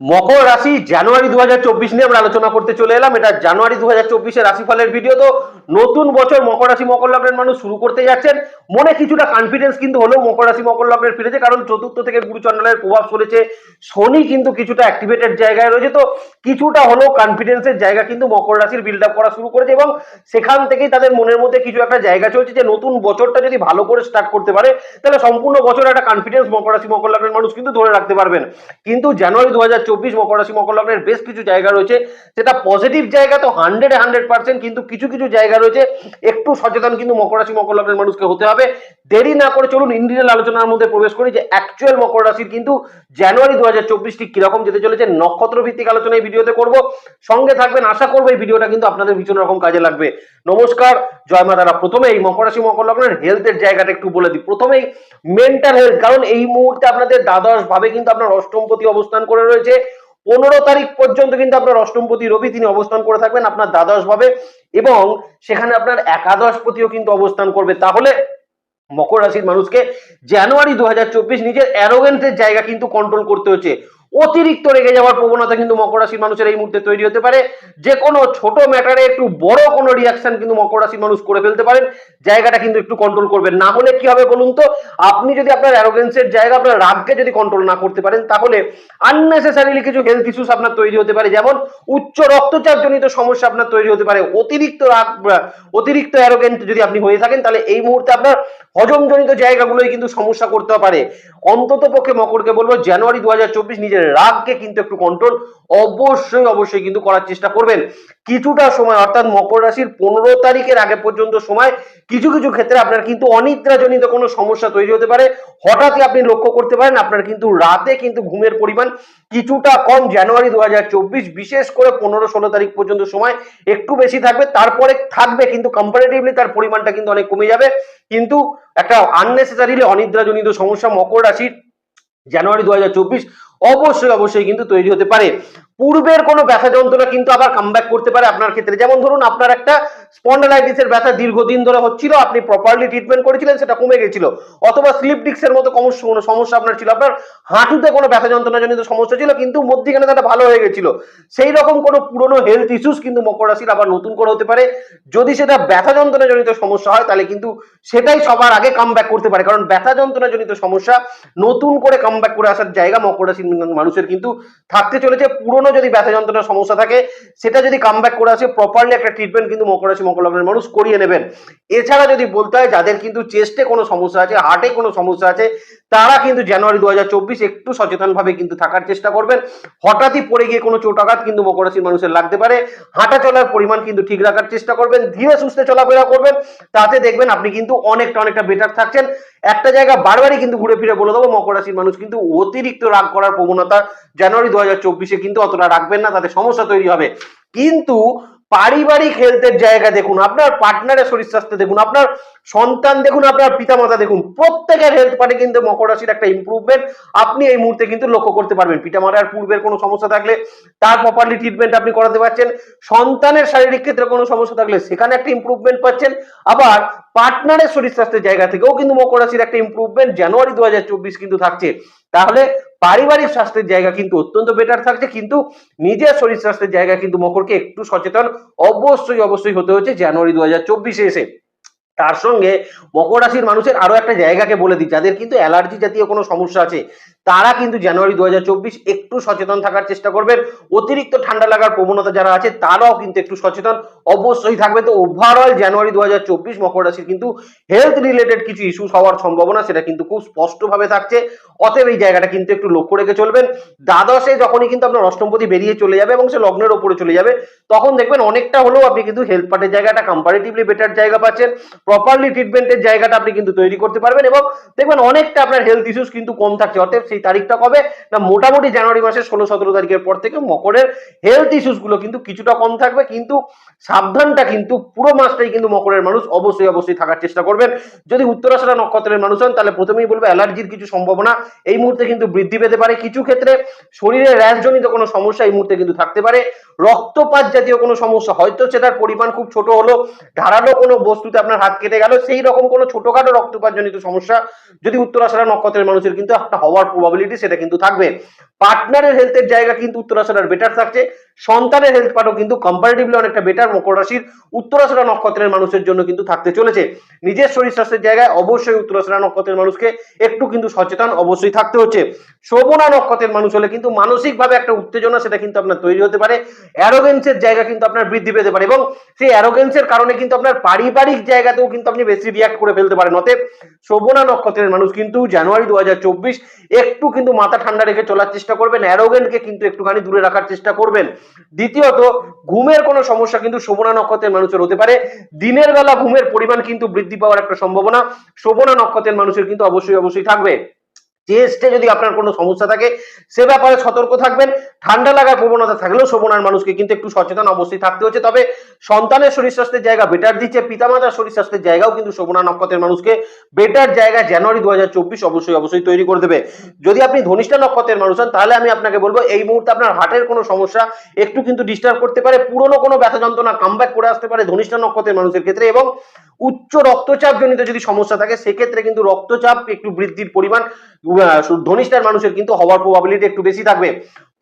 মকর রাশি জানুয়ারি দু হাজার চব্বিশ নিয়ে আমরা আলোচনা করতে চলে এলাম। এটা জানুয়ারি দু হাজার রাশিফলের ভিডিও তো নতুন বছর মকর রাশি, মকর লগ্নের মানুষ শুরু করতে যাচ্ছেন। মনে কিছুটা কনফিডেন্স কিন্তু হলেও মকর রাশি, মকর লগ্নের ফিরেছে, কারণ চতুর্থ থেকে গুরু চন্ডালের প্রভাব চলেছে শনি কিন্তু কিছুটা অ্যাক্টিভেটেড জায়গায় রয়েছে, তো কিছুটা হলেও কনফিডেন্সের জায়গা কিন্তু মকর রাশির বিল্ড আপ করা শুরু করেছে এবং সেখান থেকেই তাদের মনের মধ্যে কিছু একটা জায়গা চলছে যে নতুন বছরটা যদি ভালো করে স্টার্ট করতে পারে, তাহলে সম্পূর্ণ বছর একটা কনফিডেন্স মকর রাশি, মকর লগ্নের মানুষ কিন্তু ধরে রাখতে পারবেন। কিন্তু জানুয়ারি দু হাজার চব্বিশ মকর রাশি, মকর লগ্নের বেশ কিছু জায়গা রয়েছে, সেটা পজিটিভ জায়গা তো হান্ড্রেড হান্ড্রেড পার্সেন্ট কিন্তু কিছু কিছু জায়গা রয়েছে, একটু সচেতন কিন্তু মকর রাশি, মকর লগ্নের মানুষকে হতে হবে। দেরি না করে চলুন ইন্ডিয়াল আলোচনার মধ্যে প্রবেশ করি যে অ্যাকচুয়াল মকর রাশির কিন্তু জানুয়ারি দু হাজার চব্বিশ ঠিক কীরকম যেতে চলেছে, নক্ষত্র ভিত্তিক আলোচনা এই ভিডিওতে করব। সঙ্গে থাকবেন, আশা করব এই ভিডিওটা কিন্তু আপনাদের ভীষণ রকম কাজে লাগবে। নমস্কার, জয় মাতারা প্রথমে এই মকর রাশি, মকর লগ্নের হেলথের জায়গাটা একটু বলে দিই। প্রথমেই মেন্টাল হেলথ কারণ এই মুহূর্তে আপনাদের দ্বাদশ ভাবে কিন্তু আপনার অষ্টমপতি অবস্থান করে রয়েছে। পনেরো তারিখ পর্যন্ত কিন্তু আপনার অষ্টমপতি রবি তিনি অবস্থান করে থাকবেন আপনার দ্বাদশ ভাবে এবং সেখানে আপনার একাদশ পতিও কিন্তু অবস্থান করবে। তাহলে মকর রাশির মানুষকে জানুয়ারি দু হাজার চব্বিশ নিজের অ্যারোগেন্সের জায়গা কিন্তু কন্ট্রোল করতে হচ্ছে। অতিরিক্ত রেগে যাওয়ার প্রবণতা কিন্তু মকর রাশির মানুষের এই মুহূর্তে তৈরি হতে পারে। যে কোনো ছোট ম্যাটারে একটু বড় কোনো রিয়াকশন কিন্তু মকর রাশির মানুষ করে ফেলতে পারেন। জায়গাটা কিন্তু একটু কন্ট্রোল করবেন। না হলে কি হবে বলুন তো? আপনি যদি আপনার অ্যারোগেন্সের জায়গা, আপনার রাগকে যদি কন্ট্রোল না করতে পারেন, তাহলে আননেসেসারিলি কিছু হেলথ ইস্যুস আপনার তৈরি হতে পারে। যেমন উচ্চ রক্তচাপ জনিত সমস্যা আপনার তৈরি হতে পারে। অতিরিক্ত রাগ, অতিরিক্ত অ্যারোগেন্ট যদি আপনি হয়ে থাকেন, তাহলে এই মুহূর্তে আপনার হজমজনিত জায়গাগুলোই কিন্তু সমস্যা করতে পারে। অন্তত পক্ষে মকরকে বলব জানুয়ারি দু হাজার চব্বিশ নিজের রাগকে কিন্তু একটু কন্ট্রোল অবশ্যই অবশ্যই কিন্তু করার চেষ্টা করবেন। কিছুটা সময়, অর্থাৎ মকর রাশির পনেরো তারিখের আগে পর্যন্ত সময়, কিছু কিছু ক্ষেত্রে আপনার কিন্তু অনিদ্রাজনিত কোনো সমস্যা তৈরি হতে পারে। হঠাৎই আপনি লক্ষ্য করতে পারেন, আপনার কিন্তু রাতে কিন্তু ঘুমের পরিমাণ কিছুটা কম। জানুয়ারি দু বিশেষ করে পনেরো, ষোলো তারিখ পর্যন্ত সময় একটু বেশি থাকবে। তারপরে থাকবে কিন্তু কম্পারেটিভলি তার পরিমাণটা কিন্তু অনেক কমে যাবে। কিন্তু একটা আননেসেসারিলি অনিদ্রাজনিত সমস্যা মকর রাশির জানুয়ারি দু হাজার চব্বিশ অবশ্যই অবশ্যই কিন্তু তৈরি হতে পারে। পূর্বের কোনো ব্যথা যন্ত্রণা কিন্তু আবার কামব্যাক করতে পারে আপনার ক্ষেত্রে। যেমন ধরুন, আপনার একটা স্পন্ডালাইটিসের ব্যথা দীর্ঘদিন ধরে হচ্ছিল, আপনি প্রপারলি ট্রিটমেন্ট করেছিলেন, সেটা কমে গেছিল। অথবা স্লিপ ডিক্সের মতো কোনো সমস্যা আপনার ছিল। আপনার হাঁটুতে কোনো ব্যথা যন্ত্রণা জনিত সমস্যা ছিল, কিন্তু মধ্যিখানে তাটা ভালো হয়ে গেছিল। সেই রকম কোনো পুরনো হেলথ ইস্যুস কিন্তু মকর রাশির আবার নতুন করে হতে পারে। যদি সেটা ব্যথা যন্ত্রণা জনিত সমস্যা হয়, তাহলে কিন্তু সেটাই সবার আগে কামব্যাক করতে পারে। কারণ ব্যথা যন্ত্রণা জনিত সমস্যা নতুন করে কামব্যাক করে আসার জায়গা মকর রাশির মানুষের কিন্তু থাকতে চলেছে। পুরনো যদি ব্যথা যন্ত্রণার সমস্যা থাকে, সেটা যদি কামব্যাক করে আসে প্রপারলি একটা ট্রিটমেন্ট কিন্তু মকর রাশি মকর লগ্নের মানুষ করিয়ে নেবেন। এছাড়া যদি বলতে হয়, যাদের কিন্তু চেস্টে কোনো সমস্যা আছে হার্টে কোনো সমস্যা আছে, তারা কিন্তু জানুয়ারি দু হাজার চব্বিশ একটু সচেতনভাবে কিন্তু থাকার চেষ্টা করবেন। হঠাৎই পড়ে গিয়ে কোনো চোটাঘাত কিন্তু মকর রাশির মানুষের লাগতে পারে। হাঁটা চলার পরিমাণ কিন্তু ঠিক রাখার চেষ্টা করবেন। ধীরে সুস্থে চলাফেরা করবেন। তাতে দেখবেন আপনি কিন্তু অনেকটা অনেকটা বেটার থাকছেন। একটা জায়গা বারবারই কিন্তু ঘুরে ফিরে বলে দেবো, মকর রাশির মানুষ কিন্তু অতিরিক্ত রাগ করার প্রবণতা জানুয়ারি দু হাজার চব্বিশে কিন্তু অতটা রাখবেন না, তাতে সমস্যা তৈরি হবে। কিন্তু পারিবারিক হেলথের জায়গা দেখুন, আপনার পার্টনারের শরীর স্বাস্থ্য দেখুন, আপনার সন্তান দেখুন, আপনার পিতামাতা দেখুন, প্রত্যেকের হেলথ পারে কিন্তু মকর রাশির একটা ইম্প্রুভমেন্ট আপনি এই মুহূর্তে কিন্তু লক্ষ্য করতে পারবেন। পিতামাতার পূর্বের কোনো সমস্যা থাকলে তার প্রপারলি ট্রিটমেন্ট আপনি করাতে পারছেন, সন্তানের শারীরিক ক্ষেত্রে কোনো সমস্যা থাকলে সেখানে একটা ইম্প্রুভমেন্ট পাচ্ছেন, আবার পার্টনারের শরীর স্বাস্থ্যের জায়গা থেকেও কিন্তু মকর রাশির একটা ইম্প্রুভমেন্ট জানুয়ারি দু হাজার চব্বিশ কিন্তু থাকছে। তাহলে পারিবারিক স্বাস্থ্যের জায়গা কিন্তু অত্যন্ত বেটার থাকছে, কিন্তু নিজের শরীর স্বাস্থ্যের জায়গা কিন্তু মকরকে একটু সচেতন অবশ্যই অবশ্যই হতে হচ্ছে জানুয়ারি দু হাজার চব্বিশে এসে। তার সঙ্গে মকর রাশির মানুষের আরও একটা জায়গাকে বলে দিই, যাদের কিন্তু অ্যালার্জি জাতীয় কোনো সমস্যা আছে। তারা কিন্তু জানুয়ারি দু হাজার চব্বিশ একটু সচেতন থাকার চেষ্টা করবেন। অতিরিক্ত ঠান্ডা লাগার প্রবণতা যারা আছে, তারাও কিন্তু একটু সচেতন। অবশ্যই থাকবে তো ওভারঅল জানুয়ারি দু মকর রাশির কিন্তু হেলথ রিলেটেড কিছু ইস্যুস হওয়ার সম্ভাবনা, সেটা কিন্তু খুব স্পষ্টভাবে থাকছে। অতএব এই জায়গাটা কিন্তু একটু লক্ষ্য রেখে চলবেন। দ্বাদশে যখনই কিন্তু আপনার অষ্টমপতি বেরিয়ে চলে যাবে এবং সে লগ্নের ওপরে চলে যাবে, তখন দেখবেন অনেকটা হলেও আপনি কিন্তু হেলথ পার্টের জায়গাটা কম্পারেটিভলি বেটার জায়গা পাচ্ছেন। প্রপারলি ট্রিটমেন্টের জায়গাটা আপনি কিন্তু তৈরি করতে পারবেন এবং দেখবেন অনেকটা আপনার হেলথ ইস্যুস কিন্তু কম থাকছে। অতএব সেই তারিখটা কবে? না, মোটামুটি জানুয়ারি মাসের ষোলো, সতেরো তারিখের পর থেকে মকরের হেলথ ইস্যুসগুলো কিন্তু কিছুটা কম থাকবে, কিন্তু সাবধানটা কিন্তু পুরো মাসটাই কিন্তু মকরের মানুষ অবশ্যই অবশ্যই থাকার চেষ্টা করবেন। যদি উত্তরাশারা নক্ষত্রের মানুষ হন, তাহলে প্রথমেই বলব অ্যালার্জির কিছু সম্ভাবনা। এই মুহূর্তে কিন্তু বৃদ্ধি পেতে পারে কিছু ক্ষেত্রে। শরীরে র্যাশজনিত কোনো সমস্যা এই মুহূর্তে কিন্তু থাকতে পারে। রক্তপাত জাতীয় কোনো সমস্যা, হয়তো সেটার পরিমাণ খুব ছোট হলো, ধারালো কোনো বস্তুতে আপনার হাত কেটে গেল, সেই রকম কোনো ছোটখাটো রক্তপাত জনিত সমস্যা যদি উত্তরাশারা নক্ষত্রের মানুষের কিন্তু একটা হওয়ার প্রবল প্রবাবিলিটি সেটা কিন্তু থাকবে। পার্টনারের হেলথের জায়গা কিন্তু উত্তরাশার বেটার থাকছে। সন্তানের হেলথ পার্টও কিন্তু কম্পারেটিভলি অনেকটা বেটার মকর রাশির উত্তরাশারা নক্ষত্রের মানুষের জন্য কিন্তু থাকতে চলেছে। নিজের শরীর স্বাস্থ্যের জায়গায় অবশ্যই উত্তরাশারা নক্ষত্রের মানুষকে একটু কিন্তু সচেতন অবশ্যই থাকতে হচ্ছে। শোভনা নক্ষত্রের মানুষ হলে কিন্তু মানসিকভাবে একটা উত্তেজনা সেটা কিন্তু আপনার তৈরি হতে পারে। অ্যারোগেন্সের জায়গা কিন্তু আপনার বৃদ্ধি পেতে পারে এবং সেই অ্যারোগেন্সের কারণে কিন্তু আপনার পারিবারিক জায়গাতেও কিন্তু আপনি বেশি রিয়াক্ট করে ফেলতে পারেন। অতএব শোভনা নক্ষত্রের মানুষ কিন্তু জানুয়ারি দু একটু কিন্তু মাথা ঠান্ডা রেখে চলার চেষ্টা করবেন অ্যারোগেন্টকে কিন্তু একটুখানি দূরে রাখার চেষ্টা করবেন। দ্বিতীয়ত, ঘুমের কোনো সমস্যা কিন্তু শোভনা নক্ষত্রের মানুষের হতে পারে। দিনের বেলা ঘুমের পরিমাণ কিন্তু বৃদ্ধি পাওয়ার একটা সম্ভাবনা শোভনা নক্ষত্রের মানুষের কিন্তু অবশ্যই অবশ্যই থাকবে। চেস্টে যদি আপনার কোনো সমস্যা থাকে, সে ব্যাপারে সতর্ক থাকবেন। ঠান্ডা লাগার প্রবণতা থাকলেও শোভনার মানুষকে কিন্তু একটু সচেতন অবশ্যই থাকতে হচ্ছে। তবে সন্তানের শরীর স্বাস্থ্যের জায়গা বেটার দিচ্ছে, পিতামাতার শরীর স্বাস্থ্যের জায়গাও কিন্তু শোভনা নক্ষত্রের মানুষকে বেটার জায়গা জানুয়ারি দু হাজার চব্বিশ অবশ্যই অবশ্যই তৈরি করে দেবে। যদি আপনি ধনিষ্ঠা নক্ষত্রের মানুষ হন, তাহলে আমি আপনাকে বলব, এই মুহূর্তে আপনার হার্টের কোনো সমস্যা একটু কিন্তু ডিস্টার্ব করতে পারে, পুরনো কোনো ব্যথা যন্ত্রণা কামব্যাক করে আসতে পারে ধনিষ্ঠা নক্ষত্রের মানুষের ক্ষেত্রে এবং উচ্চ রক্তচাপ জনিত যদি সমস্যা থাকে, সেক্ষেত্রে কিন্তু রক্তচাপ একটু বৃদ্ধির পরিমাণ ধনিষ্ঠার মানুষের কিন্তু হওয়ার প্রবাবিলিটি একটু বেশি থাকবে।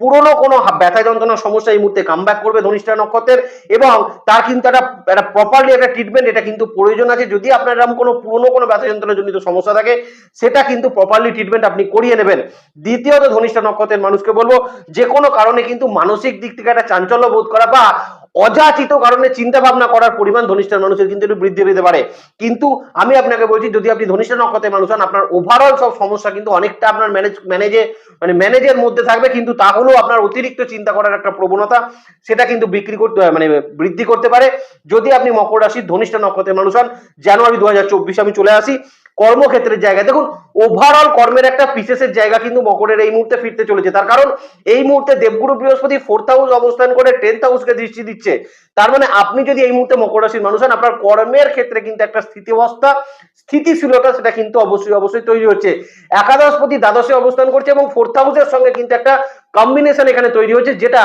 পুরনো কোনো ব্যথা যন্ত্রণার সমস্যা এই মুহূর্তে কামব্যাক করবে ধনিষ্ঠা নক্ষত্রের এবং তার কিন্তু একটা একটা প্রপারলি একটা ট্রিটমেন্ট এটা কিন্তু প্রয়োজন আছে। যদি আপনার এরকম কোনো পুরনো কোনো ব্যথা যন্ত্রণা জনিত সমস্যা থাকে, সেটা কিন্তু প্রপারলি ট্রিটমেন্ট আপনি করিয়ে নেবেন। দ্বিতীয়ত ধনিষ্ঠা নক্ষত্রের মানুষকে বলব, যে কোনো কারণে কিন্তু মানসিক দিক থেকে একটা চাঞ্চল্য বোধ করা বা অযাচিত কারণে চিন্তা ভাবনা করার পরিমাণ ধনিষ্ঠার মানুষের কিন্তু একটু বৃদ্ধি পেতে পারে। কিন্তু আমি আপনাকে বলছি, যদি আপনি ধনিষ্ঠা নক্ষত্রের মানুষ হন, আপনার ওভারঅল সব সমস্যা কিন্তু অনেকটা আপনার ম্যানেজ ম্যানেজে মানে ম্যানেজের মধ্যে থাকবে, কিন্তু তাহলেও আপনার অতিরিক্ত চিন্তা করার একটা প্রবণতা, সেটা কিন্তু বিক্রি করতে মানে বৃদ্ধি করতে পারে। যদি আপনি মকর রাশির ধনিষ্ঠা নক্ষত্রের মানুষ হন, জানুয়ারি দু আমি চলে আসি। কর্মক্ষেত্রের জায়গায় দেখুন ওভারঅল কর্মের একটা পিসেসের জায়গা কিন্তু মকরের এই মুহূর্তে ফিরতে চলেছে। তার কারণ, এই মুহূর্তে দেবগুরু বৃহস্পতি ফোর্থ হাউস অবস্থান করে টেন্থ হাউসকে দৃষ্টি দিচ্ছে। তার মানে আপনি যদি এই মুহূর্তে মকর রাশির মানুষ হন, আপনার কর্মের ক্ষেত্রে কিন্তু একটা স্থিতিবস্থা, স্থিতিশীলতা সেটা কিন্তু অবশ্যই অবশ্যই তৈরি হচ্ছে। একাদশপতি দ্বাদশে অবস্থান করছে এবং ফোর্থ হাউসের সঙ্গে কিন্তু একটা কম্বিনেশন এখানে তৈরি হচ্ছে যেটা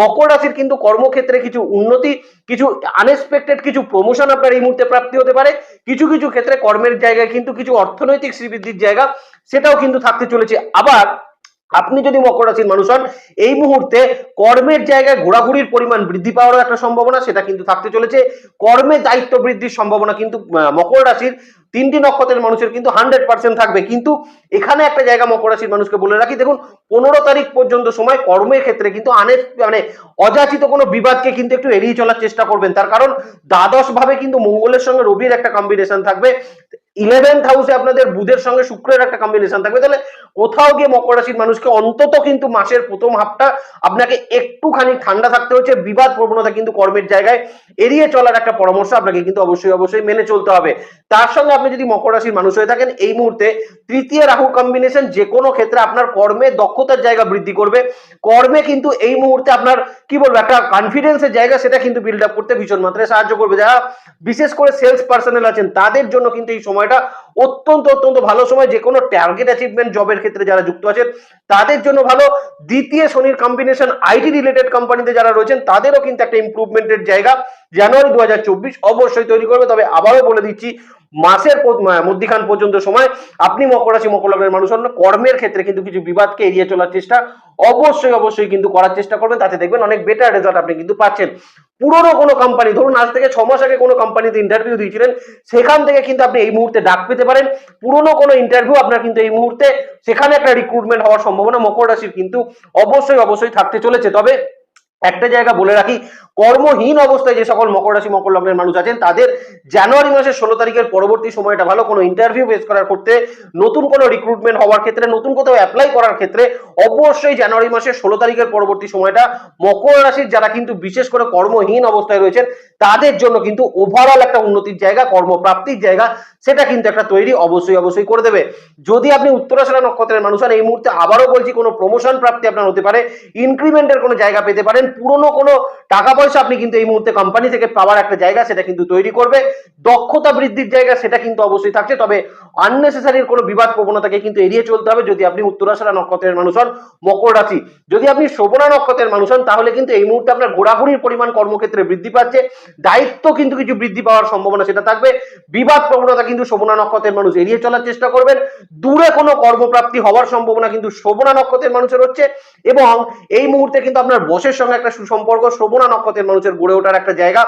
মকর রাশির কিন্তু কর্মক্ষেত্রে কিছু উন্নতি, কিছু আনএক্সপেক্টেড কিছু প্রমোশন আপনার এই মুহূর্তে প্রাপ্তি হতে পারে। কিছু কিছু ক্ষেত্রে কর্মের জায়গায় কিন্তু কিছু অর্থনৈতিক শ্রীবৃদ্ধির জায়গা, সেটাও কিন্তু থাকতে চলেছে। আবার আপনি যদি মকর রাশির মানুষ হন, এই মুহূর্তে কর্মের জায়গায় ঘোরাঘুরির পরিমাণ বৃদ্ধি পাওয়ারও একটা সম্ভাবনা, সেটা কিন্তু থাকতে চলেছে। কর্মে দায়িত্ব বৃদ্ধির সম্ভাবনা কিন্তু মকর রাশির তিনটি নক্ষত্রের মানুষের কিন্তু হান্ড্রেড পার্সেন্ট থাকবে। কিন্তু এখানে একটা জায়গা মকর রাশির মানুষকে বলে রাখি, দেখুন, পনেরো তারিখ পর্যন্ত সময় কর্মের ক্ষেত্রে কিন্তু আনে মানে অযাচিত কোনো বিবাদকে কিন্তু একটু এড়িয়ে চলার চেষ্টা করবেন। তার কারণ দ্বাদশ ভাবে কিন্তু মঙ্গলের সঙ্গে রবির একটা কম্বিনেশন থাকবে। ইলেভেন্থ হাউসে আপনাদের বুধের সঙ্গে শুক্রের একটা কম্বিনেশন থাকবে। তাহলে কোথাও গিয়ে মকর রাশির মানুষকে অন্তত কিন্তু মাসের প্রথম হাফটা আপনাকে একটুখানি ঠান্ডা থাকতে হচ্ছে। বিবাদ প্রবণতা কিন্তু কর্মের জায়গায় এড়িয়ে চলার একটা পরামর্শ আপনাকে কিন্তু অবশ্যই অবশ্যই মেনে চলতে হবে। তার সঙ্গে আপনি যদি মকর রাশির মানুষ হয়ে থাকেন, এই মুহূর্তে তৃতীয় রাহু কম্বিনেশন যে কোনো ক্ষেত্রে আপনার কর্মে দক্ষতার জায়গা বৃদ্ধি করবে। কর্মে কিন্তু এই মুহূর্তে আপনার, কি বলব, একটা কনফিডেন্সের জায়গা সেটা কিন্তু বিল্ড আপ করতে ভীষণ মাত্রায় সাহায্য করবে। যারা বিশেষ করে সেলস পার্সোনাল আছেন, তাদের জন্য কিন্তু এই সময়টা অত্যন্ত অত্যন্ত ভালো সময়। যে কোনো টার্গেট অ্যাচিভমেন্ট জবের ক্ষেত্রে যারা যুক্ত আছেন, তাদের জন্য ভালো। দ্বিতীয় শনির কম্বিনেশন আইটি রিলেটেড কোম্পানিতে যারা রয়েছেন, তাদেরও কিন্তু একটা ইমপ্রুভমেন্টের জায়গা। জানুয়ারি দু হাজার চব্বিশ অবশ্যই তৈরি করবে। তবে আবারও বলে দিচ্ছি, মাসের মধ্যিখান পর্যন্ত সময় আপনি মকর রাশি, মকর লগ্নের মানুষ হন, কর্মের ক্ষেত্রে কিন্তু কিছু বিবাদকে এড়িয়ে চলার চেষ্টা অবশ্যই অবশ্যই কিন্তু করার চেষ্টা করবেন। তাতে দেখবেন অনেক বেটার রেজাল্ট আপনি কিন্তু পাচ্ছেন। পুরনো কোনো কোম্পানি ধরুন আজ থেকে ছ মাস আগে কোনো কোম্পানিতে ইন্টারভিউ দিয়েছিলেন, সেখান থেকে কিন্তু আপনি এই মুহূর্তে ডাক পেতে পারেন। পুরনো কোনো ইন্টারভিউ আপনার কিন্তু এই মুহূর্তে সেখানে একটা রিক্রুটমেন্ট হওয়ার সম্ভাবনা মকর রাশির কিন্তু অবশ্যই অবশ্যই থাকতে চলেছে। তবে একটা জায়গা বলে রাখি কর্মহীন অবস্থায় যে সকল মকর রাশি, মকর লগ্নের মানুষ আছেন, তাদের জানুয়ারি মাসের ষোলো তারিখের পরবর্তী সময়টা ভালো। কোনো ইন্টারভিউ ফেস করার ক্ষেত্রে, নতুন কোনো রিক্রুটমেন্ট হওয়ার ক্ষেত্রে, নতুন কোথাও অ্যাপ্লাই করার ক্ষেত্রে, অবশ্যই জানুয়ারি মাসের ষোলো তারিখের পরবর্তী সময়টা মকর রাশির যারা কিন্তু বিশেষ করে কর্মহীন অবস্থায় রয়েছেন, তাদের জন্য কিন্তু ওভারঅল একটা উন্নতির জায়গা, কর্মপ্রাপ্তির জায়গা, সেটা কিন্তু একটা তৈরি অবশ্যই অবশ্যই করে দেবে। যদি আপনি উত্তরাশারা নক্ষত্রের মানুষ হন, এই মুহূর্তে আবারও বলছি, কোনো প্রমোশন প্রাপ্তি আপনার হতে পারে ইনক্রিমেন্টের কোনো জায়গা পেতে পারেন, পুরনো কোনো টাকা পয়সা, আপনি কিন্তু এই মুহূর্তে কোম্পানি থেকে পাওয়ার একটা জায়গা সেটা কিন্তু তৈরি করবে। দক্ষতা বৃদ্ধির জায়গা সেটা কিন্তু অবশ্যই থাকছে, তবে আননেসেসারি কোনো বিবাদ প্রবণতাকে কিন্তু এড়িয়ে চলতে হবে। যদি আপনি উত্তরাশারা নক্ষত্রের মানুষ হন, মকর রাশি, যদি আপনি শোভনা নক্ষত্রের মানুষ হন, তাহলে কিন্তু এই মুহূর্তে আপনার ঘোরাঘুরির পরিমাণ কর্মক্ষেত্রে বৃদ্ধি পাচ্ছে। দায়িত্ব কিন্তু কিছু বৃদ্ধি পাওয়ার সম্ভাবনা সেটা থাকবে। বিবাদ প্রবণতা কিন্তু শোভনা নক্ষত্রের মানুষ এড়িয়ে চলার চেষ্টা করবেন। দূরে কোনো কর্মপ্রাপ্তি হওয়ার সম্ভাবনা কিন্তু শোভনা নক্ষত্রের মানুষের হচ্ছে। এবং এই মুহূর্তে কিন্তু আপনার বসের সঙ্গে একটা সুসম্পর্ক, শোভনা নক্ষত্রের মানুষের গড়ে ওঠার একটা জায়গা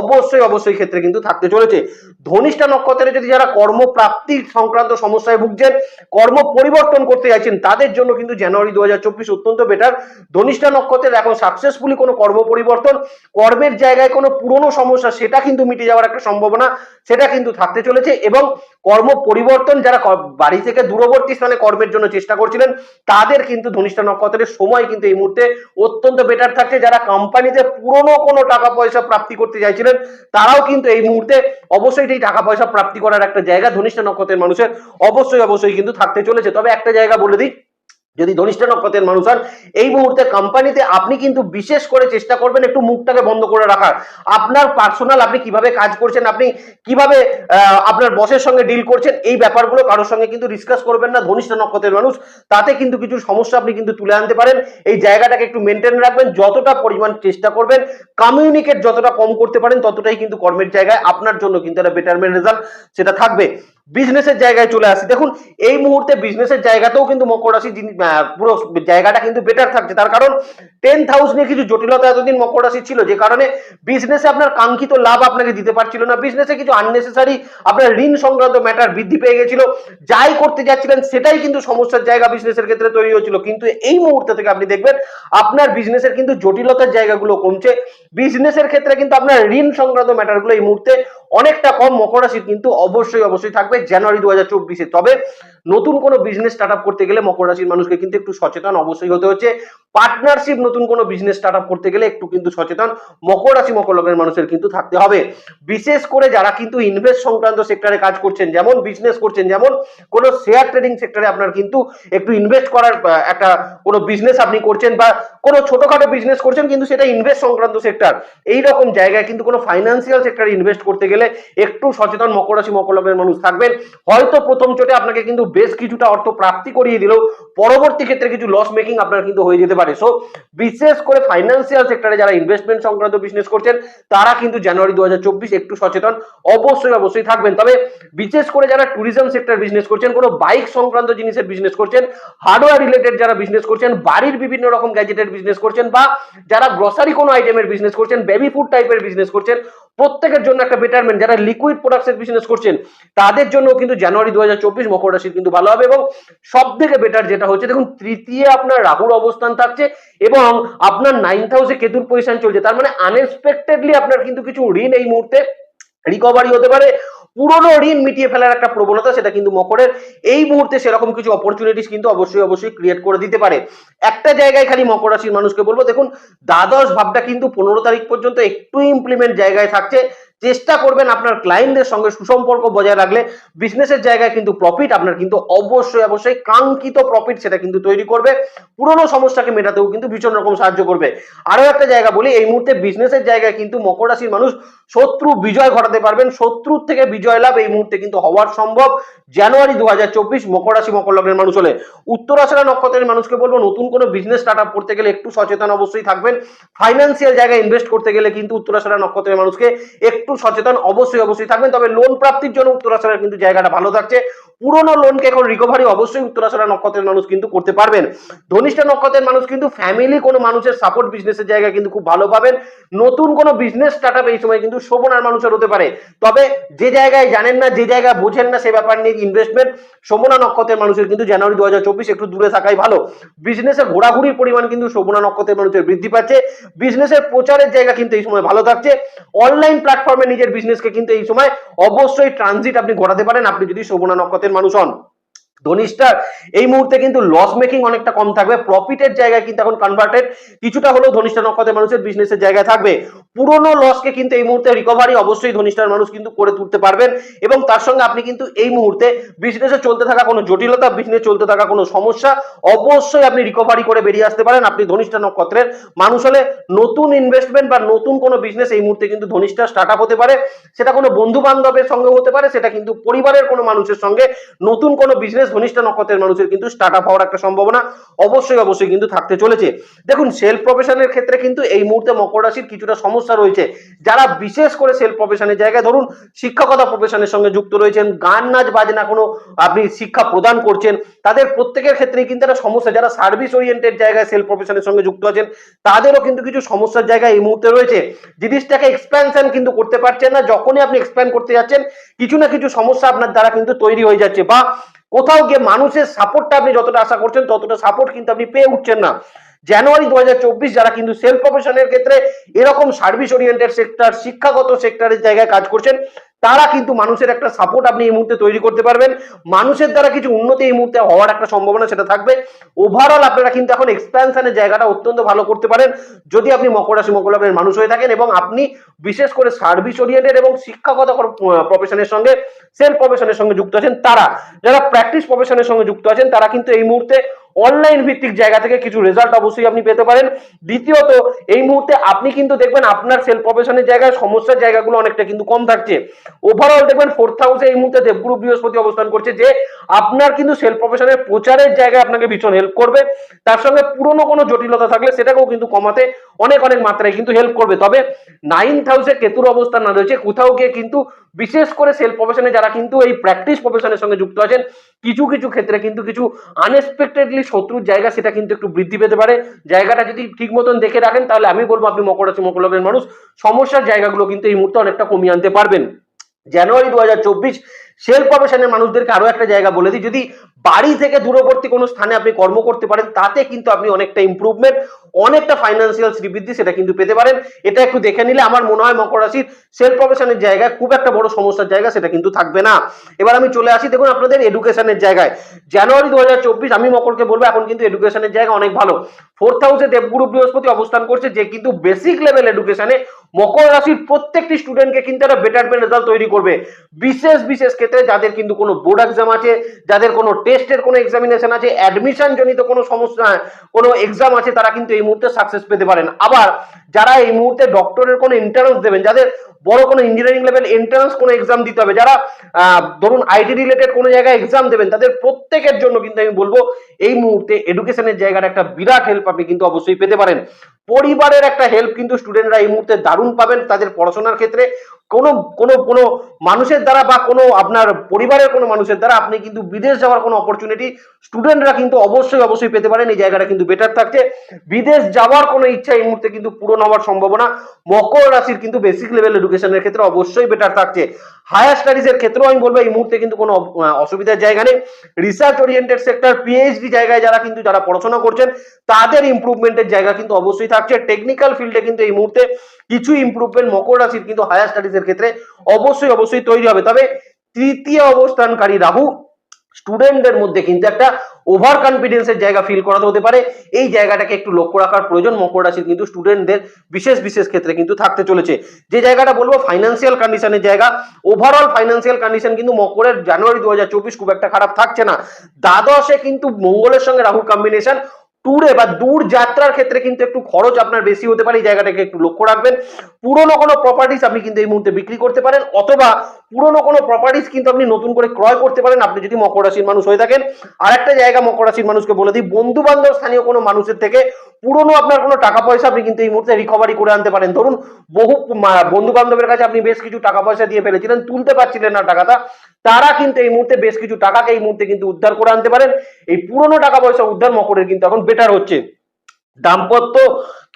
অবশ্যই অবশ্যই ক্ষেত্রে কিন্তু থাকতে চলেছে। ধনিষ্ঠা নক্ষত্রে যদি যারা কর্মপ্রাপ্তি সংক্রান্ত সমস্যায় ভুগছেন, কর্ম পরিবর্তন করতে চাইছেন তাদের জন্য কিন্তু জানুয়ারি দু হাজার চব্বিশ অত্যন্ত বেটার ধনিষ্ঠা নক্ষত্রের এখন সাকসেসফুলি কোনো কর্ম পরিবর্তন, কর্মের জায়গায় কোনো পুরনো সমস্যা, সেটা কিন্তু মিটে যাওয়ার একটা সম্ভাবনা, সেটা কিন্তু থাকতে চলেছে এবং কর্ম পরিবর্তন যারা বাড়ি থেকে দূরবর্তী স্থানে কর্মের জন্য চেষ্টা করছিলেন, তাদের কিন্তু ধনিষ্ঠা নক্ষত্রের সময় কিন্তু এই মুহূর্তে অত্যন্ত বেটার থাকছে। যারা কোম্পানিতে পুরনো কোনো টাকা পয়সা প্রাপ্তি করতে চাইছিলেন, তারাও কিন্তু এই মুহূর্তে অবশ্যই এই টাকা পয়সা প্রাপ্তি করার একটা জায়গা ধনিষ্ঠা নক্ষত্রের মানুষের অবশ্যই অবশ্যই কিন্তু থাকতে চলেছে। তবে একটা জায়গা বলে দিই যদি ধনিষ্ঠা নক্ষত্রের মানুষ হন, এই মুহূর্তে কোম্পানিতে আপনি কিন্তু বিশেষ করে চেষ্টা করবেন একটু মুখটাকে বন্ধ করে রাখার। আপনার পার্সোনাল আপনি কীভাবে কাজ করছেন, আপনি কীভাবে আপনার বসের সঙ্গে ডিল করছেন, এই ব্যাপারগুলো কারোর সঙ্গে কিন্তু ডিসকাস করবেন না, ধনিষ্ঠা নক্ষত্রের মানুষ। তাতে কিন্তু কিছু সমস্যা আপনি কিন্তু তুলে আনতে পারেন। এই জায়গাটাকে একটু মেনটেন রাখবেন, যতটা পরিমাণ চেষ্টা করবেন কমিউনিকেট যতটা কম করতে পারেন, ততটাই কিন্তু কর্মের জায়গায় আপনার জন্য কিন্তু একটা বেটারমেন্ট রেজাল্ট সেটা থাকবে। বিজনেসের জায়গায় চলে আসি। দেখুন, এই মুহূর্তে বিজনেসের জায়গাতেও কিন্তু মকর রাশি পুরো জায়গাটা কিন্তু বেটার থাকছে। তার কারণ টেন্থ হাউস নিয়ে কিছু জটিলতা এতদিন মকর রাশি ছিল যে কারণে বিজনেসে আপনার কাঙ্ক্ষিত লাভ আপনাকে দিতে পারছিল না। বিজনেসে কিছু আননেসেসারি আপনার ঋণ সংক্রান্ত ম্যাটার বৃদ্ধি পেয়ে গেছিল। যাই করতে যাচ্ছিলেন, সেটাই কিন্তু সমস্যার জায়গা বিজনেসের ক্ষেত্রে তৈরি হয়েছিল। কিন্তু এই মুহূর্তে থেকে আপনি দেখবেন, আপনার বিজনেসের কিন্তু জটিলতার জায়গাগুলো কমছে। বিজনেসের ক্ষেত্রে কিন্তু আপনার ঋণ সংক্রান্ত ম্যাটারগুলো এই মুহূর্তে অনেকটা কম। মকর রাশির কিন্তু অবশ্যই অবশ্যই থাকবে। জানুয়ারি দু হাজার চব্বিশে। তবে নতুন কোনো বিজনেস স্টার্ট আপ করতে গেলে মকর রাশির মানুষকে কিন্তু একটু সচেতন অবশ্যই হতে হচ্ছে। পার্টনারশিপ নতুন কোনো বিজনেস স্টার্ট আপ করতে গেলে একটু কিন্তু সচেতন মকর রাশি, মকর লগ্নের মানুষের কিন্তু থাকতে হবে। বিশেষ করে যারা কিন্তু ইনভেস্ট সংক্রান্ত সেক্টরে কাজ করছেন, যেমন বিজনেস করছেন, যেমন কোনো শেয়ার ট্রেডিং সেক্টরে আপনার কিন্তু একটু ইনভেস্ট করার একটা কোনো বিজনেস আপনি করছেন বা কোনো ছোটখাটো বিজনেস করছেন কিন্তু সেটা ইনভেস্ট সংক্রান্ত সেক্টর এই রকম জায়গায় কিন্তু কোনো ফাইন্যান্সিয়াল সেক্টরে ইনভেস্ট করতে গেলে একটু সচেতন মকর রাশি, মকর লগ্নের মানুষ থাকবেন। হয়তো প্রথম চোটে আপনাকে কিন্তু বেশ কিছুটা অর্থ প্রাপ্তি করিয়ে দিলেও পরবর্তী ক্ষেত্রে কিছু লস মেকিং আপনার কিন্তু হয়ে যেতে পারে। সো বিশেষ করে ফাইন্যান্সিয়াল সেক্টরে যারা ইনভেস্টমেন্ট সংক্রান্ত বিজনেস করছেন, তারা কিন্তু জানুয়ারি দু হাজার চব্বিশ একটু সচেতন, অবশ্যই অবশ্যই থাকবেন। তবে বিশেষ করে যারা ট্যুরিজম সেক্টর বিজনেস করছেন, কোনো বাইক সংক্রান্ত জিনিসের বিজনেস করছেন হার্ডওয়্যার রিলেটেড যারা বিজনেস করছেন, বাড়ির বিভিন্ন রকম গ্যাজেটের বিজনেস করছেন বা যারা গ্রসারি কোনো আইটেমের বিজনেস করছেন বেবি ফুড টাইপের বিজনেস করছেন, প্রত্যেকের জন্য একটা বেটারমেন্ট যারা লিকুইড প্রোডাক্টসের বিজনেস করছেন, তাদের জন্য কিন্তু জানুয়ারি দু হাজার মকর রাশির কিন্তু ভালো হবে এবং সব থেকে বেটার যেটা হচ্ছে, দেখুন, তৃতীয় আপনার রাহুর অবস্থান থাকছে এবং আপনার নাইন্থ হাউসে কেতুর পজিশন চলছে। তার মানে আনএক্সপেক্টেডলি আপনার কিন্তু কিছু ঋণ এই মুহূর্তে রিকভারি হতে পারে। পুরনো ঋণ মিটিয়ে ফেলার একটা প্রবণতা সেটা কিন্তু মকরের। এই মুহূর্তে সেরকম কিছু অপরচুনিটিস কিন্তু অবশ্যই অবশ্যই ক্রিয়েট করে দিতে পারে। একটা জায়গায় খালি মকর রাশির মানুষকে বলব, দেখুন, দ্বাদশ ভাবটা কিন্তু পনেরো তারিখ পর্যন্ত একটু ইমপ্লিমেন্ট জায়গায় থাকছে। চেষ্টা করবেন আপনার ক্লায়েন্টদের সঙ্গে সুসম্পর্ক বজায় রাখলে বিজনেসের জায়গায় কিন্তু প্রফিট আপনার কিন্তু অবশ্যই অবশ্যই কাঙ্ক্ষিত প্রফিট সেটা কিন্তু তৈরি করবে। পুরনো সমস্যাকে মেটাতেও কিন্তু ভীষণ রকম সাহায্য করবে। আরও একটা জায়গা বলি, এই মুহূর্তে বিজনেসের জায়গায় কিন্তু মকর রাশির মানুষ শত্রু বিজয় ঘটাতে পারবেন। শত্রুর থেকে বিজয় লাভ এই মুহূর্তে কিন্তু হওয়ার সম্ভব। জানুয়ারি দু হাজার চব্বিশ মকর রাশি, মকর লগ্নের মানুষ হলে। উত্তরাশারা নক্ষত্রের মানুষকে বলব, নতুন কোনো বিজনেস স্টার্ট আপ করতে গেলে একটু সচেতন অবশ্যই থাকবেন। ফাইন্যান্সিয়াল জায়গায় ইনভেস্ট করতে গেলে কিন্তু উত্তরাশারা নক্ষত্রের মানুষকে একটু সচেতন অবশ্যই অবশ্যই থাকবেন। তবে লোন প্রাপ্তির জন্য উত্তরাশারার কিন্তু জায়গাটা ভালো থাকছে। পুরনো লোনকে এখন রিকভারি অবশ্যই উত্তরাশারা নক্ষত্রের মানুষ কিন্তু করতে পারবেন। ধনিষ্ঠা নক্ষত্রের মানুষ কিন্তু ফ্যামিলি কোনো মানুষের সাপোর্ট বিজনেসের জায়গায় কিন্তু খুব ভালো পাবেন। নতুন কোনো বিজনেস স্টার্ট এই সময় কিন্তু শোভনার মানুষের হতে পারে। তবে যে জায়গায় জানেন না, যে জায়গায় বোঝেন না, সে ব্যাপার নিয়ে ইনভেস্টমেন্ট শোভনা নক্ষত্রের মানুষের কিন্তু জানুয়ারি দু হাজার চব্বিশ একটু দূরে থাকাই ভালো। বিজনেসে ঘোরাঘুরির পরিমাণ কিন্তু শোভনা নক্ষত্রের মানুষের বৃদ্ধি পাচ্ছে। বিজনেসের প্রচারের জায়গা কিন্তু এই সময় ভালো থাকছে। অনলাইন প্ল্যাটফর্মে নিজের বিজনেসকে কিন্তু এই সময় অবশ্যই ট্রানজিট আপনি ঘোরাতে পারেন। আপনি যদি শোভনা নক্ষত্রের মানুষ হন। ধনিষ্ঠার, এই মুহূর্তে কিন্তু লস মেকিং অনেকটা কম থাকবে। প্রফিটের জায়গায় কিন্তু এখন কনভার্টেড কিছুটা হলেও ধনিষ্ঠা নক্ষত্রের মানুষের বিজনেসের জায়গায় থাকবে। পুরনো লসকে কিন্তু এই মুহূর্তে রিকভারি অবশ্যই ধনিষ্ঠার মানুষ কিন্তু করে তুলতে পারবেন এবং তার সঙ্গে আপনি কিন্তু এই মুহূর্তে বিজনেসে চলতে থাকা কোনো জটিলতা বিজনেস চলতে থাকা কোনো সমস্যা, অবশ্যই আপনি রিকভারি করে বেরিয়ে আসতে পারেন। আপনি ধনিষ্ঠা নক্ষত্রের মানুষ হলে নতুন ইনভেস্টমেন্ট বা নতুন কোনো বিজনেস এই মুহূর্তে কিন্তু ধনিষ্ঠা স্টার্ট আপ হতে পারে। সেটা কোনো বন্ধু বান্ধবের সঙ্গে হতে পারে, সেটা কিন্তু পরিবারের কোনো মানুষের সঙ্গে নতুন কোনো বিজনেস ঘনিষ্ঠ নক্ষত্রের মানুষের কিন্তু স্টার্ট আপ হওয়ার একটা সম্ভাবনা অবশ্যই অবশ্যই কিন্তু থাকতে চলেছে। দেখুন সেলফ প্রফেশনের ক্ষেত্রে কিন্তু এই মুহূর্তে মকর রাশির কিছুটা সমস্যা রয়েছে। যারা বিশেষ করে সেলফ প্রফেশনের জায়গায়, ধরুন, শিক্ষকতা প্রফেশনের সঙ্গে যুক্ত রয়েছেন, গান, নাচ, বাজনা কোনো আপনি শিক্ষা প্রদান করছেন, তাদের প্রত্যেকের ক্ষেত্রেই কিন্তু একটা সমস্যা। যারা সার্ভিস ওরিয়েন্টেড জায়গায় সেলফ প্রফেশনের সঙ্গে যুক্ত আছেন, তাদেরও কিন্তু কিছু সমস্যার জায়গা এই মুহূর্তে রয়েছে। জিনিসটাকে এক্সপ্যানশন কিন্তু করতে পারছেন না। যখনই আপনি এক্সপ্যান্ড করতে যাচ্ছেন, কিছু না কিছু সমস্যা আপনার দ্বারা কিন্তু তৈরি হয়ে যাচ্ছে বা কোথাও গিয়ে মানুষের সাপোর্টটা আপনি যতটা আশা করছেন, ততটা সাপোর্ট কিন্তু আপনি পেয়ে উঠছেন না। জানুয়ারি দু হাজার চব্বিশ যারা কিন্তু সেলফ প্রফেশনের ক্ষেত্রে এরকম সার্ভিস ওরিয়েন্টেড সেক্টর শিক্ষাগত সেক্টরের জায়গায় কাজ করছেন, তারা কিন্তু মানুষের একটা সাপোর্ট আপনি এই মুহূর্তে তৈরি করতে পারবেন। মানুষের দ্বারা কিছু উন্নতি এই মুহূর্তে হওয়ার একটা সম্ভাবনা সেটা থাকবে। ওভারঅল আপনারা কিন্তু এখন এক্সপ্যানশনের জায়গাটা অত্যন্ত ভালো করতে পারেন, যদি আপনি মকর রাশি, মকর মানুষ হয়ে থাকেন এবং আপনি বিশেষ করে সার্ভিস ওরিয়েন্টেড এবং শিক্ষাগত প্রফেশনের সঙ্গে সেলফ প্রফেশনের সঙ্গে যুক্ত আছেন, তারা, যারা প্র্যাকটিস প্রফেশনের সঙ্গে যুক্ত আছেন, তারা কিন্তু এই মুহূর্তে অনলাইন ভিত্তিক জায়গা থেকে কিছু রেজাল্ট অবশ্যই আপনি পেতে পারেন। দ্বিতীয়ত, এই মুহূর্তে আপনি কিন্তু দেখবেন আপনার সেলফ প্রফেশনের জায়গায় সমস্যার জায়গাগুলো অনেকটা কিন্তু কম থাকছে। ওভারঅল দেখবেন ফোর্থ হাউসে এই মুহূর্তে দেবগুরু বৃহস্পতি অবস্থান করছে যে, আপনার কিন্তু সেলফ প্রফেশনের প্রচারের জায়গায় আপনাকে ভীষণ হেল্প করবে। তার সঙ্গে পুরনো কোনো জটিলতা থাকলে সেটাকেও কিন্তু কমাতে অনেক অনেক মাত্রায় কিন্তু হেল্প করবে। তবে নাইন্থ হাউসে কেতুর অবস্থান না রয়েছে, কোথাও গিয়ে কিন্তু বিশেষ করে সেলফ প্রফেশনে যারা কিন্তু এই প্র্যাকটিস প্রফেশনের সঙ্গে যুক্ত আছেন, কিছু কিছু ক্ষেত্রে কিন্তু কিছু আনএক্সপেক্টেডলি শত্রুর জায়গা সেটা কিন্তু একটু বৃদ্ধি পেতে পারে। জায়গাটা যদি ঠিক মতন দেখে রাখেন, তাহলে আমি বলব আপনি মকর রাশি, মকর লগ্নের মানুষ, সমস্যার জায়গাগুলো কিন্তু এই মুহূর্তে অনেকটা কমিয়ে আনতে পারবেন। জানুয়ারি দু হাজার চব্বিশ সেলফ প্রফেশনের মানুষদেরকে আরও একটা জায়গা বলে দিই। যদি বাড়ি থেকে দূরবর্তী কোনো স্থানে আপনি কর্ম করতে পারেন, তাতে কিন্তু আপনি অনেকটা ইমপ্রুভমেন্ট অনেকটা ফাইন্যান্সিয়াল শ্রীবৃদ্ধি সেটা কিন্তু পেতে পারেন। এটা একটু দেখে নিলে আমার মনে হয় মকর রাশির সেলফ প্রফেশনের জায়গায় খুব একটা বড় সমস্যার জায়গা সেটা কিন্তু থাকবে না। এবার আমি চলে আসি, দেখুন আপনাদের এডুকেশনের জায়গায়। জানুয়ারি দু হাজার চব্বিশ, আমি মকরকে বলব, এখন কিন্তু এডুকেশনের জায়গা অনেক ভালো। ফোর্থ হাউসে দেবগুরু বৃহস্পতি অবস্থান করছে, যে কিন্তু বেসিক লেভেল এডুকেশনে মকর রাশির প্রত্যেকটি স্টুডেন্টকে কিন্তু একটা বেটারমেন্ট রেজাল্ট তৈরি করবে। বিশেষ বিশেষ ক্ষেত্রে যাদের কিন্তু কোনো বোর্ড এক্সাম আছে, যাদের কোনো টেস্টের কোনো এক্সামিনেশন আছে অ্যাডমিশন জনিত কোনো সমস্যা, কোনো এক্সাম আছে, তারা কিন্তু এই মুহূর্তে সাকসেস পেতে পারেন। আবার যারা এই মুহূর্তে ডক্টরের কোনো এন্ট্রান্স দেবেন যাদের বড় কোনো ইঞ্জিনিয়ারিং লেভেল এন্ট্রান্স কোনো এক্সাম দিতে হবে। যারা ধরুন আইটি রিলেটেড কোনো জায়গায় এক্সাম দেবেন, তাদের প্রত্যেকের জন্য কিন্তু আমি বলব, এই মুহূর্তে এডুকেশনের জায়গাটা একটা বিরাট হেল্প আপনি কিন্তু অবশ্যই পেতে পারেন। পরিবারের একটা হেল্প কিন্তু স্টুডেন্টরা এই মুহূর্তে দারুণ পাবেন তাদের পড়াশোনার ক্ষেত্রে। কোনো কোনো কোনো মানুষের দ্বারা বা কোনো আপনার পরিবারের কোনো মানুষের দ্বারা আপনি কিন্তু বিদেশ যাওয়ার কোনো অপরচুনিটি স্টুডেন্টরা কিন্তু অবশ্যই অবশ্যই পেতে পারেন। এই জায়গাটা কিন্তু বেটার থাকছে। বিদেশ যাওয়ার কোনো ইচ্ছা এই মুহূর্তে কিন্তু পূরণ হওয়ার সম্ভাবনা মকর রাশির কিন্তু বেসিক লেভেল এডুকেশনের ক্ষেত্রে অবশ্যই বেটার থাকছে। হায়ার স্টাডিজ এর ক্ষেত্রেও আমি বলব এই মুহূর্তে কিন্তু কোনো অসুবিধার জায়গা নেই। রিসার্চ ওরিয়েন্টেড সেক্টর পিএইচডি জায়গায় যারা কিন্তু যারা পড়াশোনা করছেন, তাদের ইম্প্রুভমেন্টের জায়গা কিন্তু অবশ্যই থাকছে। টেকনিক্যাল ফিল্ডে কিন্তু এই মুহূর্তে কিছু ইম্প্রুভমেন্ট মকর রাশির কিন্তু হায়ার স্টাডিজ এর ক্ষেত্রে অবশ্যই অবশ্যই তৈরি হবে। তবে তৃতীয় অবস্থানকারী রাহু স্টুডেন্টদের মধ্যে কিন্তু একটা ওভার কনফিডেন্সের জায়গা ফিল করাতে হতে পারে। এই জায়গাটাকে একটু লক্ষ্য রাখার প্রয়োজন। মকর রাশির কিন্তু স্টুডেন্টদের বিশেষ বিশেষ ক্ষেত্রে কিন্তু থাকতে চলেছে। যে জায়গাটা বলব ফাইন্যান্সিয়াল কন্ডিশনের জায়গা। ওভারঅল ফাইন্যান্সিয়াল কন্ডিশন কিন্তু মকরের জানুয়ারি দু হাজার চব্বিশ খুব একটা খারাপ থাকছে না। দ্বাদশে কিন্তু মঙ্গলের সঙ্গে রাহুর কম্বিনেশন ট্যুরে বা দূর যাত্রার ক্ষেত্রে কিন্তু একটু খরচ আপনার বেশি হতে পারে, এই জায়গাটাকে একটু লক্ষ্য রাখবেন। পুরনো কোনো প্রপার্টিস আপনি কিন্তু এই মুহূর্তে বিক্রি করতে পারেন, অথবা পুরনো কোনো প্রপার্টিস কিন্তু আপনি নতুন করে ক্রয় করতে পারেন। আপনি যদি মকর রাশির মানুষ হয়ে থাকেন আর একটা জায়গা মকর রাশির মানুষকে বলে দিই বন্ধু বান্ধব স্থানীয় কোনো মানুষের থেকে পুরনো আপনার কোনো টাকা পয়সা আপনি কিন্তু এই মুহূর্তে রিকভারি করে আনতে পারেন। ধরুন, বহু বন্ধু বান্ধবের কাছে আপনি বেশ কিছু টাকা পয়সা দিয়ে ফেলেছিলেন, তুলতে পারছিলেন না টাকাটা, তারা কিন্তু এই মুহূর্তে বেশ কিছু টাকাকে এই মুহূর্তে কিন্তু উদ্ধার করে আনতে পারেন। এই পুরনো টাকা পয়সা উদ্ধার মকরের কিন্তু এখন বেটার হচ্ছে। দাম্পত্য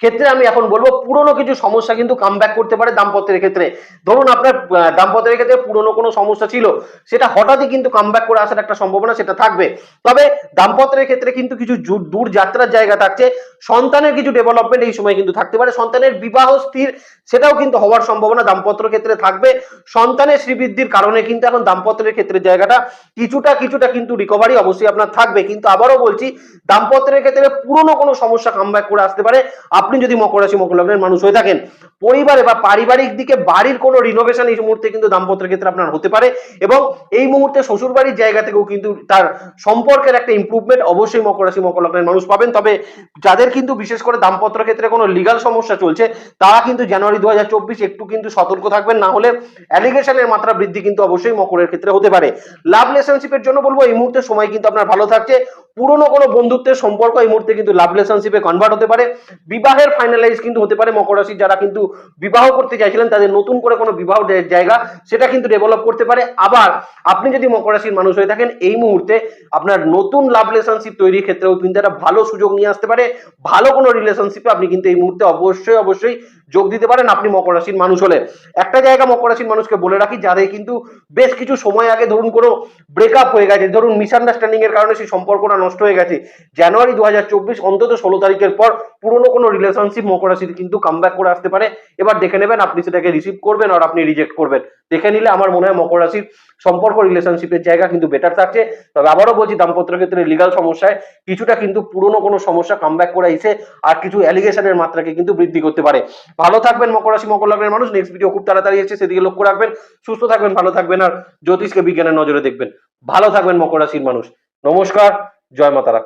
ক্ষেত্রে আমি এখন বলব, পুরনো কিছু সমস্যা কিন্তু কাম করতে পারে দাম্পত্যের ক্ষেত্রে। ধরুন আপনার দাম্পত্যের ক্ষেত্রে পুরনো কোনো সমস্যা ছিল, সেটা হঠাৎই কিন্তু কাম করে আসার একটা সম্ভাবনা সেটা থাকবে। তবে দাম্পত্যের ক্ষেত্রে কিন্তু কিছু দূর যাত্রার জায়গা থাকছে, সন্তানের কিছু ডেভেলপমেন্ট এই সময় কিন্তু থাকতে পারে, সন্তানের বিবাহ স্থির, সেটাও কিন্তু হওয়ার সম্ভাবনা দাম্পত্য ক্ষেত্রে থাকবে। সন্তানের শ্রীবৃদ্ধির কারণে কিন্তু এখন দাম্পত্যের ক্ষেত্রে জায়গাটা কিছুটা কিছুটা কিন্তু রিকভারি অবশ্যই আপনার থাকবে। কিন্তু আবারও বলছি, দাম্পত্যের ক্ষেত্রে পুরনো কোনো সমস্যা কামব্যাক করে আসতে পারে আপনি যদি মকর রাশি মকর লগ্নের মানুষ হয়ে থাকেন, পরিবারে বা পারিবারিক দিকে বাড়ির কোনো রিনোভেশন এই মুহূর্তে কিন্তু দাম্পত্যের ক্ষেত্রে আপনার হতে পারে এবং এই মুহূর্তে শ্বশুর বাড়ির জায়গা থেকেও কিন্তু তার সম্পর্কের একটা ইমপ্রুভমেন্ট অবশ্যই মকর রাশি মকর লগ্নের মানুষ পাবেন। তবে যাদের কিন্তু বিশেষ করে দাম্পত্য ক্ষেত্রে কোনো লিগাল সমস্যা চলছে, তারা কিন্তু জানুয়ারি দু হাজার চব্বিশ একটু কিন্তু সতর্ক থাকবেন, না হলে অ্যালিগেশনের মাত্রা বৃদ্ধি কিন্তু অবশ্যই মকরের ক্ষেত্রে হতে পারে। লাভ রিলেশনশিপের জন্য বলব, এই মুহূর্তে সময় কিন্তু আপনার ভালো থাকছে। পুরনো কোনো বন্ধুত্বের সম্পর্ক এই মুহূর্তে কিন্তু লাভ রিলেশনশিপে কনভার্ট হতে পারে। বিবাহের ফাইনালাইজ কিন্তু হতে পারে মকর রাশির যারা কিন্তু বিবাহ করতে চাইছিলেন, তাদের নতুন করে কোনো বিবাহ জায়গা সেটা কিন্তু ডেভেলপ করতে পারে। আবার আপনি যদি মকর রাশির মানুষ হয়ে থাকেন, এই মুহূর্তে আপনার নতুন লাভ রিলেশনশিপ তৈরির ক্ষেত্রেও কিন্তু একটা ভালো সুযোগ নিয়ে আসতে পারে। ভালো কোনো রিলেশনশিপে আপনি কিন্তু এই মুহূর্তে অবশ্যই অবশ্যই যোগ দিতে পারেন, আপনি মকর রাশির মানুষ হলে। একটা জায়গা মকর রাশির মানুষকে বলে রাখি, যাদের কিন্তু বেশ কিছু সময় আগে ধরুন কোনো ব্রেকআপ হয়ে গেছে, ধরুন মিসআন্ডারস্ট্যান্ডিং এর কারণে সেই সম্পর্কটা নষ্ট হয়ে গেছে। জানুয়ারি দু অন্তত ষোলো তারিখের পর পুরনো কোনো রিলেশনশিপ মকর রাশির কিন্তু কামব্যাক করে আসতে পারে। এবার দেখে নেবেন, আপনি সেটাকে রিসিভ করবেন আর আপনি রিজেক্ট করবেন। দেখে নিলে আমার মনে হয় মকর রাশির সম্পর্ক রিলেশনশিপের জায়গা কিন্তু বেটার থাকছে। তবে আবারও বলছি, দাম্পত্য ক্ষেত্রে লিগাল সমস্যায় কিছুটা কিন্তু পুরনো কোনো সমস্যা কামব্যাক করে এসে আর কিছু অ্যালিগেশনের মাত্রাকে কিন্তু বৃদ্ধি করতে পারে। ভালো থাকবেন, মকর রাশি, মকর লগ্নের মানুষ। নেক্সট ভিডিও খুব তাড়াতাড়ি এসেছে, সেদিকে লক্ষ্য রাখবেন। সুস্থ থাকবেন, ভালো থাকবেন আর জ্যোতিষকে বিজ্ঞানের নজরে দেখবেন। ভালো থাকবেন, মকর রাশির মানুষ। নমস্কার, জয় মাতারা।